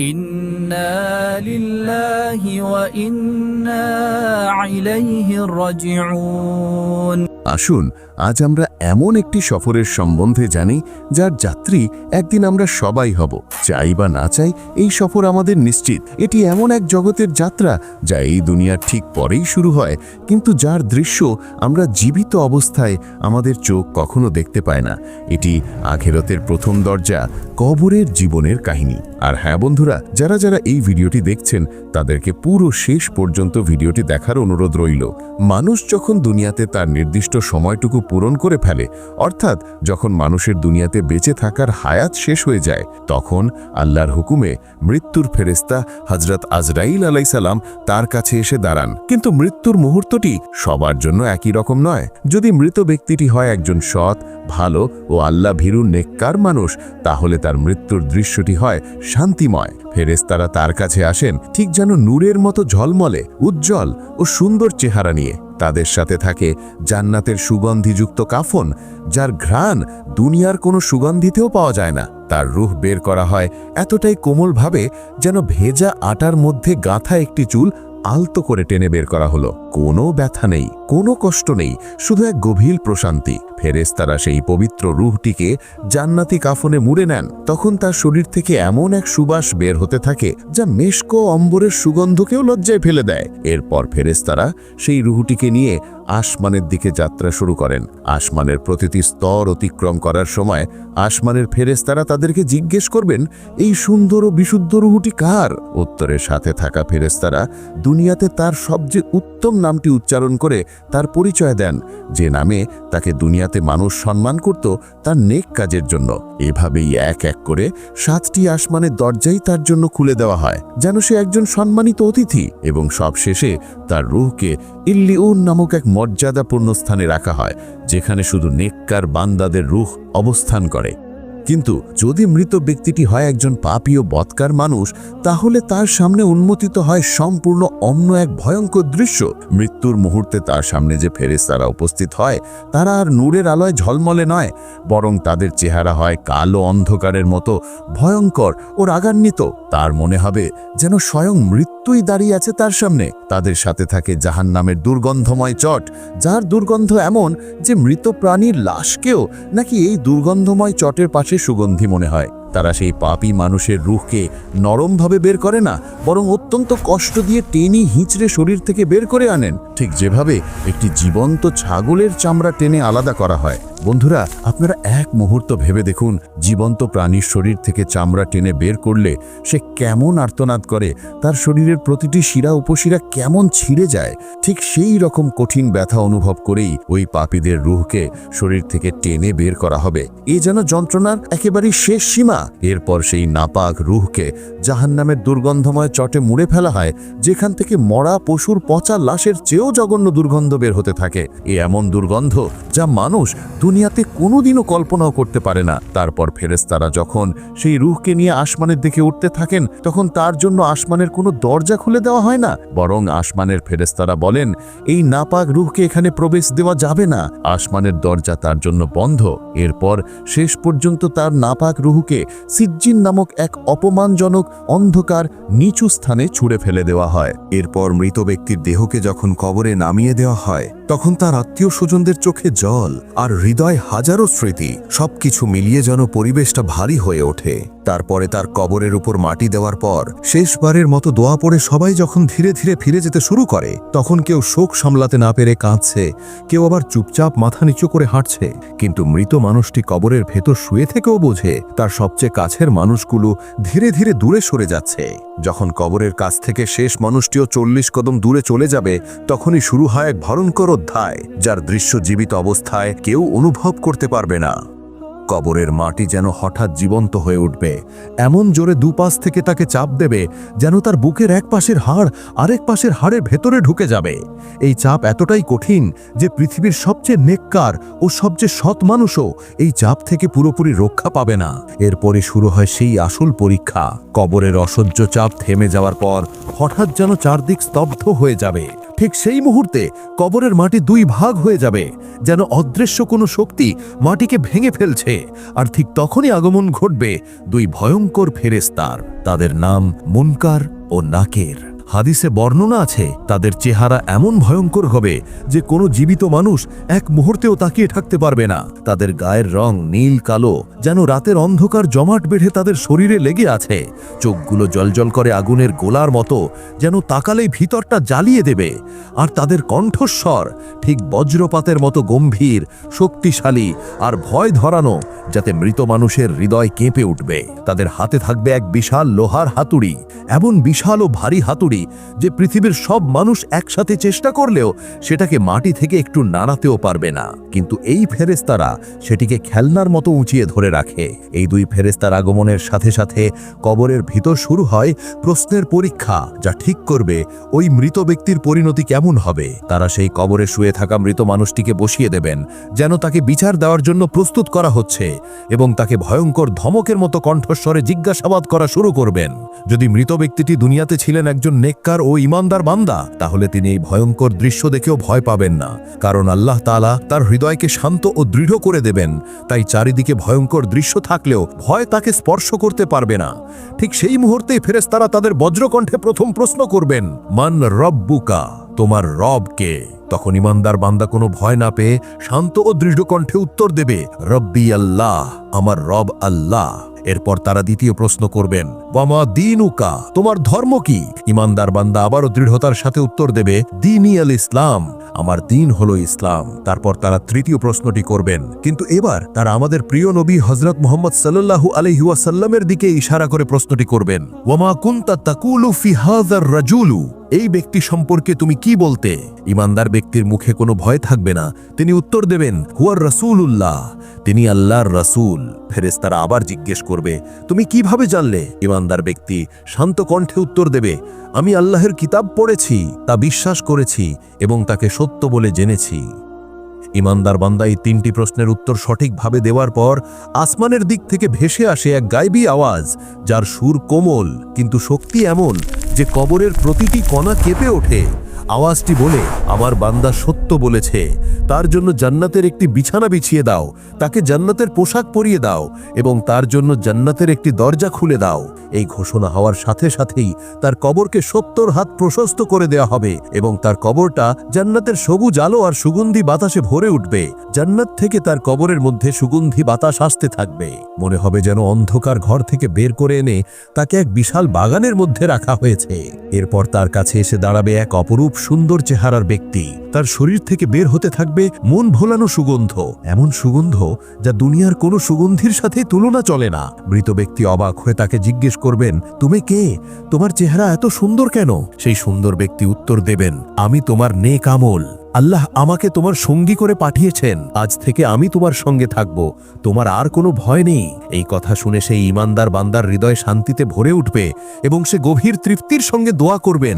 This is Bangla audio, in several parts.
إنا لله وإنا إليه راجعون আসুন আজ আমরা এমন একটি সফরের সম্বন্ধে জানি, যার যাত্রী একদিন আমরা সবাই হব। চাই বা না চাই, এই সফর আমাদের নিশ্চিত। এটি এমন এক জগতের যাত্রা, যা এই দুনিয়ার ঠিক পরেই শুরু হয়। কিন্তু যার দৃশ্য আমরা জীবিত অবস্থায় আমাদের চোখ কখনো দেখতে পায় না। এটি আখেরতের প্রথম দরজা, কবরের জীবনের কাহিনী। আর হ্যাঁ বন্ধুরা, যারা যারা এই ভিডিওটি দেখছেন, তাদেরকে পুরো শেষ পর্যন্ত ভিডিওটি দেখার অনুরোধ রইল। মানুষ যখন দুনিয়াতে তার নির্দিষ্ট সময়টুকু পূরণ করে ফেলে। অর্থাৎ, যখন মানুষের দুনিয়াতে বেঁচে থাকার হায়াত শেষ হয়ে যায়, তখন আল্লাহর হুকুমে মৃত্যুর ফেরেস্তা হজরত আজরাইল আলাইসাল্লাম তার কাছে এসে দাঁড়ান। কিন্তু মৃত্যুর মুহূর্তটি সবার জন্য একই রকম নয়। যদি মৃত ব্যক্তিটি হয় একজন সৎ, ভালো ও আল্লাহ ভীরু নেককার মানুষ, তাহলে তার মৃত্যুর দৃশ্যটি হয় শান্তিময়। ফেরেস্তারা তার কাছে আসেন, ঠিক যেন নূরের মতো ঝলমলে, উজ্জ্বল ও সুন্দর চেহারা নিয়ে। তাদের সাথে থাকে জান্নাতের সুগন্ধিযুক্ত কাফন, যার ঘ্রাণ দুনিয়ার কোনো সুগন্ধিতেও পাওয়া যায় না। তার রুহ বের করা হয় এতটাই কোমলভাবে যেন ভেজা আটার মধ্যে গাঁথা একটি চুল আলতো করে টেনে বের করা হলো। কোনো ব্যথা নেই, কোনো কষ্ট নেই, শুধু এক গভীর প্রশান্তি। ফেরেস্তারা সেই পবিত্র রুহটিকে জান্নাতি কাফনে মুড়ে নেন। তখন তার শরীর থেকে এমন এক সুবাস বের হতে থাকে, যা মেশকো অম্বরের সুগন্ধকেও লজ্জায় ফেলে দেয়। এরপর ফেরেস্তারা সেই রুহটিকে নিয়ে আসমানের দিকে যাত্রা শুরু করেন। আসমানের প্রতিটি স্তর অতিক্রম করার সময় আসমানের ফেরেস্তারা তাদেরকে জিজ্ঞেস করবেন, এই সুন্দর ও বিশুদ্ধ রুহুটি কার? উত্তরের সাথে থাকা ফেরেস্তারা দুনিয়াতে তার সবচেয়ে উত্তম নামটি উচ্চারণ করে তার পরিচয় দেন। যে নামে তাকে দুনিয়াতে মানুষ সম্মান করত, তার নেক কাজের জন্য। এভাবেই এক এক করে সাতটি আসমানের দরজাই তার জন্য খুলে দেওয়া হয়, যেন সে একজন সম্মানিত অতিথি এবং সবশেষে তার রুহকে ইল্লিউন নামক এক মর্যাদাপূর্ণ স্থানে রাখা হয়, যেখানে শুধু নেককার বান্দাদের রুহ অবস্থান করে। কিন্তু যদি মৃত ব্যক্তিটি হয় একজন পাপীয় বৎকার মানুষ, তাহলে তার সামনে উন্মোচিত হয় সম্পূর্ণ অন্য এক ভয়ঙ্কর দৃশ্য। মৃত্যুর মুহূর্তে তার সামনে যে ফেরেস্তারা উপস্থিত হয়, তারা আর নূরের আলোয় ঝলমলে নয়, বরং তাদের চেহারা হয় কালো অন্ধকারের মতো, ভয়ঙ্কর ও রাগান্বিত। তার মনে হবে যেন স্বয়ং মৃত্যুই দাঁড়িয়ে আছে তার সামনে। তাদের সাথে থাকে জাহান নামের দুর্গন্ধময় চট, যার দুর্গন্ধ এমন যে মৃত প্রাণীর লাশকেও নাকি এই দুর্গন্ধময় চটের পাশে সুগন্ধি মনে হয়। তারা সেই পাপী মানুষের রুখকে নরমভাবে বের করে না, বরং অত্যন্ত কষ্ট দিয়ে টেনে হিঁচড়ে শরীর থেকে বের করে আনেন। ঠিক যেভাবে একটি জীবন্ত ছাগলের চামড়া টেনে আলাদা করা হয়। বন্ধুরা, আপনারা এক মুহূর্ত ভেবে দেখুন, জীবন্ত প্রাণীর শরীর থেকে চামড়া টেনে বের করলে সে কেমন আর্তনাদ করে, তার শরীরের প্রতিটি শিরা উপশিরা কেমন ছিঁড়ে যায়। ঠিক সেই রকম কঠিন ব্যথা অনুভব করেই ওই পাপীদের রুহকে শরীর থেকে টেনে বের করা হবে। এ যেন যন্ত্রণার একেবারেই শেষ সীমা। এরপর সেই নাপাক রুহকে জাহান্নামের দুর্গন্ধময় চটে মুড়ে ফেলা হয়, যেখান থেকে মরা পশুর পচা লাশের চেয়েও জঘন্য দুর্গন্ধ বের হতে থাকে। এ এমন দুর্গন্ধ যা মানুষ দুনিয়াতে কোনোদিনও কল্পনাও করতে পারে না। তারপর ফেরেস্তারা যখন সেই রুহকে নিয়ে আসমানের দিকে উঠতে থাকেন, তখন তার জন্য আসমানের কোনো দরজা খুলে দেওয়া হয় না। বরং আসমানের ফেরেস্তারা বলেন, এই নাপাক রুহকে এখানে প্রবেশ দেওয়া যাবে না। আসমানের দরজা তার জন্য বন্ধ। এরপর শেষ পর্যন্ত তার নাপাক রুহুকে সিজ্জিন নামক এক অপমানজনক অন্ধকার নিচু স্থানে ছুঁড়ে ফেলে দেওয়া হয়। এরপর মৃত ব্যক্তির দেহকে যখন কবরে নামিয়ে দেওয়া হয়, তখন তার আত্মীয় স্বজনদের চোখে জল আর হৃদয় হাজারো স্মৃতি সবকিছু মিলিয়ে যেন পরিবেশটা ভারী হয়ে ওঠে। তারপরে তার কবরের উপর মাটি দেওয়ার পর শেষবারের মতো দোয়া পড়ে সবাই যখন ধীরে ধীরে ফিরে যেতে শুরু করে, তখন কেউ শোক সামলাতে না পেরে কাঁদছে, কেউ আবার চুপচাপ মাথা নিচু করে হাঁটছে। কিন্তু মৃত মানুষটি কবরের ভেতর শুয়ে থেকেও বোঝে, তার সবচেয়ে কাছের মানুষগুলো ধীরে ধীরে দূরে সরে যাচ্ছে। যখন কবরের কাছ থেকে শেষ মানুষটিও চল্লিশ কদম দূরে চলে যাবে, তখনই শুরু হয় এক ভয়ঙ্কর অধ্যায়, যার দৃশ্য জীবিত অবস্থায় কেউ অনুভব করতে পারবে না। কবরের মাটি যেন হঠাৎ জীবন্ত হয়ে উঠবে। এমন জোরে দুপাশ থেকে তাকে চাপ দেবে যেন তার বুকের এক পাশের হাড় আরেক পাশের হাড়ের ভেতরে ঢুকে যাবে। এই চাপ এতটাই কঠিন যে পৃথিবীর সবচেয়ে নেককার ও সবচেয়ে সৎ মানুষও এই চাপ থেকে পুরোপুরি রক্ষা পাবে না। এরপরে শুরু হয় সেই আসল পরীক্ষা। কবরের অসহ্য চাপ থেমে যাওয়ার পর হঠাৎ যেন চারদিক স্তব্ধ হয়ে যাবে। ঠিক সেই মুহূর্তে কবরের মাটি দুই ভাগ হয়ে যাবে, যেন অদৃশ্য কোনো শক্তি মাটিকে ভেঙে ফেলছে। আর ঠিক তখনই আগমন ঘটবে দুই ভয়ঙ্কর ফেরেস্তার তাদের নাম মুনকার ও নাকের। হাদিসে বর্ণনা আছে, তাদের চেহারা এমন ভয়ঙ্কর হবে যে কোনো জীবিত মানুষ এক মুহূর্তেও তাকিয়ে থাকতে পারবে না। তাদের গায়ের রং নীল কালো, যেন রাতের অন্ধকার জমাট বেঁধে তাদের শরীরে লেগে আছে। চোখগুলো জলজল করে আগুনের গোলার মতো, যেন তাকালেই ভিতরটা জ্বালিয়ে দেবে। আর তাদের কণ্ঠস্বর ঠিক বজ্রপাতের মতো গম্ভীর, শক্তিশালী আর ভয় ধরানো, যাতে মৃত মানুষের হৃদয় কেঁপে উঠবে। তাদের হাতে থাকবে এক বিশাল লোহার হাতুড়ি, এমন বিশাল ও ভারী হাতুড়ি যে পৃথিবীর সব মানুষ একসাথে চেষ্টা করলেও সেটাকে মাটি থেকে একটু নাড়াতেও পারবে না। কিন্তু এই ফেরেস্তারা সেটিকে খেলনার মতো উঁচিয়ে ধরে রাখে। এই দুই ফেরেস্তার আগমনের সাথে সাথে কবরের ভিতর শুরু হয় প্রশ্নের পরীক্ষা যা ঠিক করবে ওই মৃত ব্যক্তির পরিণতি কেমন হবে। তারা সেই কবরে শুয়ে থাকা মৃত মানুষটিকে বসিয়ে দেবেন, যেন তাকে বিচার দেওয়ার জন্য প্রস্তুত করা হচ্ছে এবং তাকে ভয়ঙ্কর ধমকের মতো কণ্ঠস্বরে জিজ্ঞাসাবাদ করা শুরু করবেন। যদি মৃত ব্যক্তিটি দুনিয়াতে ছিলেন একজন নেককার ও ইমানদার বান্দা, তাহলে তিনি এই ভয়ঙ্কর দৃশ্য দেখেও ভয় পাবেন না। কারণ আল্লাহ তাআলা তার হৃদয়কে শান্ত ও দৃঢ় করে দেবেন। তাই চারিদিকে ভয়ঙ্কর দৃশ্য থাকলেও ভয় তাকে স্পর্শ করতে পারবে না। ঠিক সেই মুহূর্তেই ফেরেশতারা তাদের বজ্রকণ্ঠে প্রথম প্রশ্ন করবেন, মান রব্বুকা? তোমার রবকে তখন ইমানদার বান্দা কোনো ভয় না পেয়ে শান্ত ও দৃঢ় কণ্ঠে উত্তর দেবে, রব্বি আল্লাহ, আমার রব আল্লাহ। এরপর তারা দ্বিতীয় প্রশ্ন করবেন বামা দিনুকা? তোমার ধর্ম কি? ইমানদার বান্দা আবারও দৃঢ়তার সাথে উত্তর দেবে দিনী আল ইসলাম। আমার দিন হলো ইসলাম। তারপর তারা তৃতীয় প্রশ্নটি করবেন, কিন্তু এবার তারা আমাদের প্রিয় নবী হজরত মোহাম্মদ সাল্লাল্লাহু আলহিউসাল্লামের দিকে ইশারা করে প্রশ্নটি করবেন, ওয়ামা কুন্তা তাকুলু ফি হাজার রাজুলু? এই ব্যক্তি সম্পর্কে তুমি কি বলতে? ইমানদার ব্যক্তির মুখে কোনো ভয় থাকবে না। তিনি উত্তর দেবেন, হুয়ার রসুল উল্লাহ তিনি আল্লাহর রসুল। ফেরেস্তারা আবার জিজ্ঞেস করবে, তুমি কীভাবে জানলে? ইমানদার ব্যক্তি শান্ত কণ্ঠে উত্তর দেবে, আমি আল্লাহের কিতাব পড়েছি, তা বিশ্বাস করেছি এবং তাকে সত্য বলে জেনেছি। ইমানদার বান্দা এই তিনটি প্রশ্নের উত্তর সঠিকভাবে দেওয়ার পর আসমানের দিক থেকে ভেসে আসে এক গাইবি আওয়াজ, যার সুর কোমল, কিন্তু শক্তি এমন যে কবরের প্রতিটি কণা কেঁপে ওঠে। আওয়াজটি বলে, আমার বান্দা সত্য বলেছে। তার জন্য জান্নাতের একটি বিছানা বিছিয়ে দাও, তাকে জান্নাতের পোশাক পরিয়ে দাও এবং তার জন্য জান্নাতের একটি দরজা খুলে দাও। এই ঘোষণা হওয়ার সাথে সাথেই তার কবরকে সত্তর হাত প্রশস্ত করে দেয়া হবে এবং তার কবরটা জান্নাতের সবুজ আলো আর সুগন্ধি বাতাসে ভরে উঠবে। জান্নাত থেকে তার কবরের মধ্যে সুগন্ধি বাতাস আসতে থাকবে। মনে হবে যেন অন্ধকার ঘর থেকে বের করে এনে তাকে এক বিশাল বাগানের মধ্যে রাখা হয়েছে। এরপর তার কাছে এসে দাঁড়াবে এক অপরূপ সুন্দর চেহারার ব্যক্তি। তার শরীর থেকে বের হতে থাকবে মন ভোলানো সুগন্ধ, এমন সুগন্ধ যা দুনিয়ার কোনো সুগন্ধির সাথে তুলনা চলে না। মৃত ব্যক্তি অবাক হয়ে তাকে জিজ্ঞেস করবেন, তুমি কে? তোমার চেহারা এত সুন্দর কেন? সেই সুন্দর ব্যক্তি উত্তর দেবেন, আমি তোমার নেক আমল। আল্লাহ আমাকে তোমার সঙ্গী করে পাঠিয়েছেন। আজ থেকে আমি তোমার সঙ্গে থাকব। তোমার আর কোনো ভয় নেই। এই কথা শুনে সেই ইমানদার বান্দার হৃদয় শান্তিতে ভরে উঠবে এবং সে গভীর তৃপ্তির সঙ্গে দোয়া করবেন।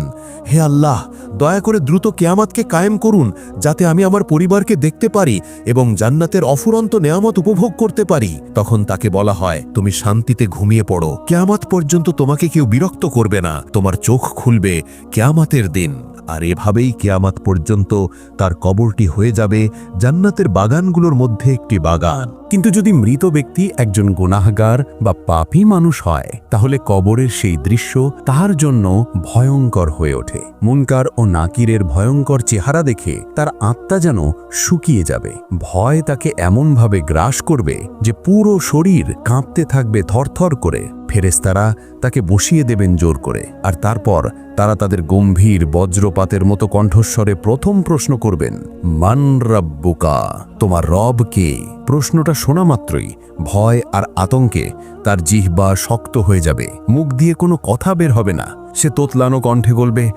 হে আল্লাহ, দয়া করে দ্রুত কেয়ামাতকে কায়েম করুন, যাতে আমি আমার পরিবারকে দেখতে পারি এবং জান্নাতের অফুরন্ত নেয়ামত উপভোগ করতে পারি। তখন তাকে বলা হয়, তুমি শান্তিতে ঘুমিয়ে পড়ো। কেয়ামাত পর্যন্ত তোমাকে কেউ বিরক্ত করবে না। তোমার চোখ খুলবে কেয়ামাতের দিন। আর এভাবেই কেয়ামাত পর্যন্ত তার কবরটি হয়ে যাবে জান্নাতের বাগানগুলোর মধ্যে একটি বাগান। কিন্তু যদি মৃত ব্যক্তি একজন গুনাহগার বা পাপী মানুষ হয়, তাহলে কবরের সেই দৃশ্য তাহার জন্য ভয়ঙ্কর হয়ে ওঠে। মুনকার ও নাকিরের ভয়ঙ্কর চেহারা দেখে তার আত্মা যেন শুকিয়ে যাবে। ভয় তাকে এমনভাবে গ্রাস করবে যে পুরো শরীর কাঁপতে থাকবে থরথর করে। ফেরেস্তারা তাকে বসিয়ে দেবেন জোর করে। আর তারপর তারা তাদের গম্ভীর বজ্রপাতের মতো কণ্ঠস্বরে প্রথম প্রশ্ন করবেন মান রাব্বুকা? তোমার রব কে? প্রশ্নটা শোনা মাত্রই ভয় আর আতঙ্কে তার জিহ্বা শক্ত হয়ে যাবে। মুখ দিয়ে কোনো কথা বের হবে না। সে তোতলানো কণ্ঠে বলবে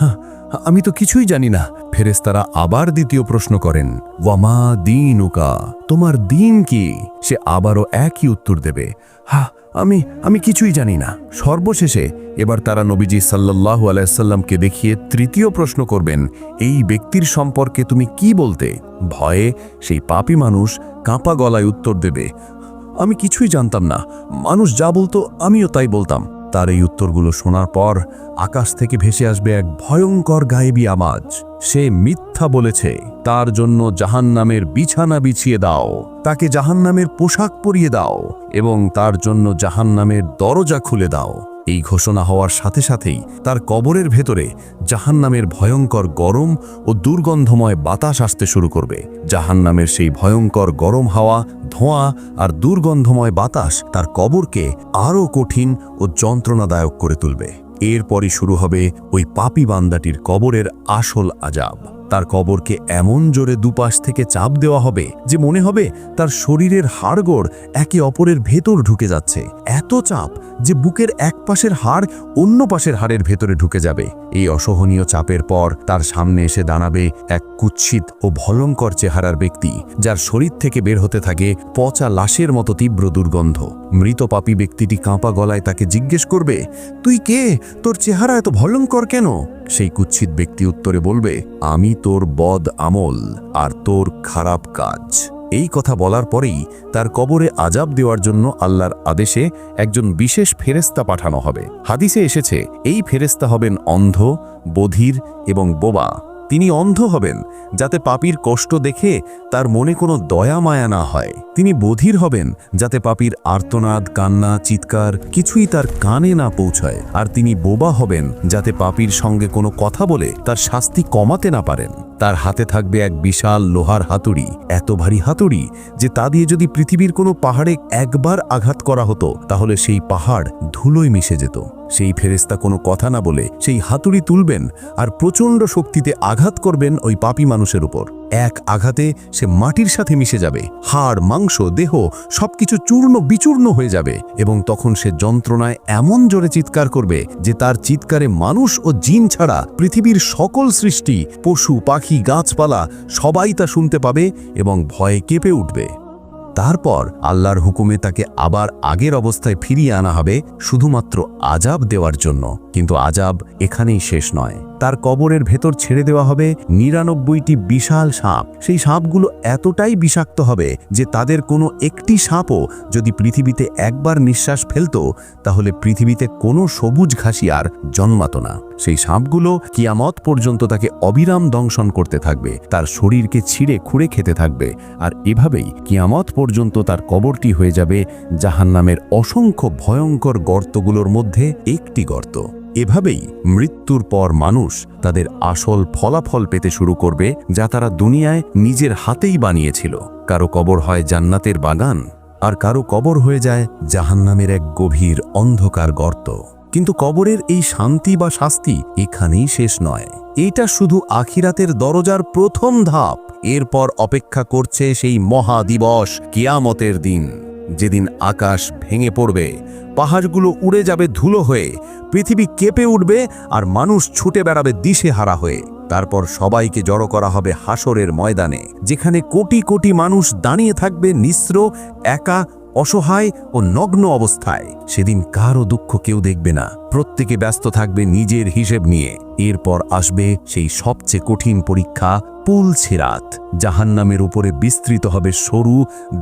"হ্যাঁ, আমি তো কিছুই জানি না। ফেরেস্তারা আবার দ্বিতীয় প্রশ্ন করেন, ওয়ামা দিন উকা তোমার দিন কি? সে আবারও একই উত্তর দেবে, হা, আমি আমি কিছুই জানি না। সর্বশেষে এবার তারা নবীজি সাল্লাহ আলাইসাল্লামকে দেখিয়ে তৃতীয় প্রশ্ন করবেন, এই ব্যক্তির সম্পর্কে তুমি কি বলতে? ভয়ে সেই পাপী মানুষ কাঁপা গলায় উত্তর দেবে, আমি কিছুই জানতাম না। মানুষ যা বলতো আমিও তাই বলতাম। তার এই উত্তরগুলো শোনার পর আকাশ থেকে ভেসে আসবে এক ভয়ঙ্কর গায়েবী আওয়াজ। সে মিথ্যা বলেছে, তার জন্য জাহান্নামের বিছানা বিছিয়ে দাও, তাকে জাহান্নামের পোশাক পরিয়ে দাও এবং তার জন্য জাহান্নামের দরজা খুলে দাও। এই ঘোষণা হওয়ার সাথে সাথেই তার কবরের ভেতরে জাহান্নামের ভয়ঙ্কর গরম ও দুর্গন্ধময় বাতাস আসতে শুরু করবে। জাহান্নামের সেই ভয়ঙ্কর গরম হাওয়া ধোঁয়া আর দুর্গন্ধময় বাতাস তার কবরকে আরও কঠিন ও যন্ত্রণাদায়ক করে তুলবে। এরপরই শুরু হবে ওই পাপি বান্দাটির কবরের আসল আজাব তার কবরকে এমন জোরে দুপাশ থেকে চাপ দেওয়া হবে যে মনে হবে তার শরীরের হাড়গোড় একে অপরের ভেতর ঢুকে যাচ্ছে। এত চাপ যে বুকের এক পাশের হাড় অন্য পাশের হাড়ের ভেতরে ঢুকে যাবে। এই অসহনীয় চাপের পর তার সামনে এসে দাঁড়াবে এক কুৎসিত ও ভয়ঙ্কর চেহারার ব্যক্তি, যার শরীর থেকে বের হতে থাকে পচা লাশের মতো তীব্র দুর্গন্ধ। মৃত পাপী ব্যক্তিটি কাঁপা গলায় তাকে জিজ্ঞেস করবে, তুই কে? তোর চেহারা এত ভয়ঙ্কর কেন? সেই কুৎসিত ব্যক্তি উত্তরে বলবে, আমি তোর বদ আমল আর তোর খারাপ কাজ। এই কথা বলার পরেই তার কবরে আজাব দেওয়ার জন্য আল্লাহর আদেশে একজন বিশেষ ফেরেস্তা পাঠানো হবে। হাদিসে এসেছে, এই ফেরেস্তা হবেন অন্ধ, বধির এবং বোবা। তিনি অন্ধ হবেন, যাতে পাপীর কষ্ট দেখে তার মনে কোনো দয়া মায়া না হয়। তিনি বধির হবেন, যাতে পাপীর আর্তনাদ, কান্না, চিৎকার কিছুই তার কানে না পৌঁছায়। আর তিনি বোবা হবেন, যাতে পাপীর সঙ্গে কোনো কথা বলে তার শাস্তি কমাতে না পারেন। তার হাতে থাকবে এক বিশাল লোহার হাতুড়ি, এত ভারী হাতুড়ি যে তা দিয়ে যদি পৃথিবীর কোনো পাহাড়ে একবার আঘাত করা হতো, তাহলে সেই পাহাড় ধুলোয় মিশে যেত। সেই ফেরেস্তা কোনো কথা না বলে সেই হাতুড়ি তুলবেন আর প্রচণ্ড শক্তিতে আঘাত করবেন ওই পাপী মানুষের উপর। এক আঘাতে সে মাটির সাথে মিশে যাবে, হাড়, মাংস, দেহ সবকিছু চূর্ণ বিচূর্ণ হয়ে যাবে এবং তখন সে যন্ত্রণায় এমন জোরে চিৎকার করবে যে তার চিৎকারে মানুষ ও জিন ছাড়া পৃথিবীর সকল সৃষ্টি, পশু, পাখি, গাছপালা সবাই তা শুনতে পাবে এবং ভয়ে কেঁপে উঠবে। তারপর আল্লাহর হুকুমে তাকে আবার আগের অবস্থায় ফিরিয়ে আনা হবে শুধুমাত্র আজাব দেওয়ার জন্য। কিন্তু আজাব এখানেই শেষ নয়। তার কবরের ভেতর ছেড়ে দেওয়া হবে নিরানব্বইটি বিশাল সাপ। সেই সাপগুলো এতটাই বিষাক্ত হবে যে তাদের কোনো একটি সাপও যদি পৃথিবীতে একবার নিঃশ্বাস ফেলতো, তাহলে পৃথিবীতে কোনো সবুজ ঘাসি আর জন্মাতো না। সেই সাপগুলো কিয়ামত পর্যন্ত তাকে অবিরাম দংশন করতে থাকবে, তার শরীরকে ছিঁড়ে খুঁড়ে খেতে থাকবে, আর এভাবেই কিয়ামত পর্যন্ত তার কবরটি হয়ে যাবে জাহান্নামের অসংখ্য ভয়ঙ্কর গর্তগুলোর মধ্যে একটি গর্ত। এভাবেই মৃত্যুর পর মানুষ তাদের আসল ফলাফল পেতে শুরু করবে, যা তারা দুনিয়ায় নিজের হাতেই বানিয়েছিল। কারও কবর হয় জান্নাতের বাগান, আর কারও কবর হয়ে যায় জাহান্নামের এক গভীর অন্ধকার গর্ত। কিন্তু কবরের এই শান্তি বা শাস্তি এখানেই শেষ নয়। এটা শুধু আখিরাতের দরজার প্রথম ধাপ। এরপর অপেক্ষা করছে সেই মহা দিবস কিয়ামতের দিন। যেদিন আকাশ ভেঙে পড়বে, পাহাড়গুলো উড়ে যাবে ধুলো হয়ে, পৃথিবী কেঁপে উঠবে আর মানুষ ছুটে বেড়াবে দিশে হারা হয়ে। তারপর সবাইকে জড়ো করা হবে হাসরের ময়দানে, যেখানে কোটি কোটি মানুষ দাঁড়িয়ে থাকবে নিঃস্র, একা, অসহায় ও নগ্ন অবস্থায়। সেদিন কারও দুঃখ কেউ দেখবে না। প্রত্যেকে ব্যস্ত থাকবে নিজের হিসেব নিয়ে। এরপর আসবে সেই সবচেয়ে কঠিন পরীক্ষা পুল ছেরাত জাহান্নামের উপরে বিস্তৃত হবে সরু,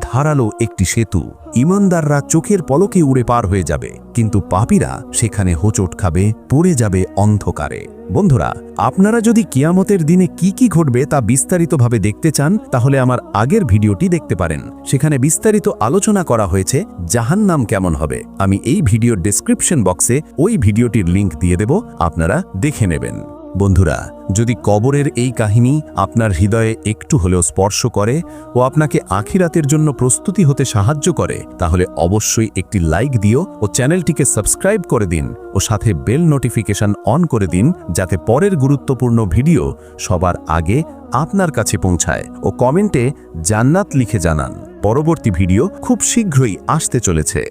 ধারালো একটি সেতু। ইমানদাররা চোখের পলকে উড়ে পার হয়ে যাবে, কিন্তু পাপীরা সেখানে হোঁচট খাবে, পড়ে যাবে অন্ধকারে। বন্ধুরা, আপনারা যদি কিয়ামতের দিনে কি কি ঘটবে তা বিস্তারিতভাবে দেখতে চান, তাহলে আমার আগের ভিডিওটি দেখতে পারেন। সেখানে বিস্তারিত আলোচনা করা হয়েছে, জাহান্নাম কেমন হবে। আমি এই ভিডিওর ডেসক্রিপশন বক্সে ওই ভিডিওটির লিংক দিয়ে দেব, আপনারা দেখে নেবেন। বন্ধুরা, যদি কবরের এই কাহিনী আপনার হৃদয়ে একটু হলেও স্পর্শ করে ও আপনাকে আখিরাতের জন্য প্রস্তুতি হতে সাহায্য করে, তাহলে অবশ্যই একটি লাইক দিও ও চ্যানেলটিকে সাবস্ক্রাইব করে দিন ও সাথে বেল নোটিফিকেশন অন করে দিন যাতে পরের গুরুত্বপূর্ণ ভিডিও সবার আগে আপনার কাছে পৌঁছায় ও কমেন্টে জান্নাত লিখে জানান। পরবর্তী ভিডিও খুব শীঘ্রই আসতে চলেছে।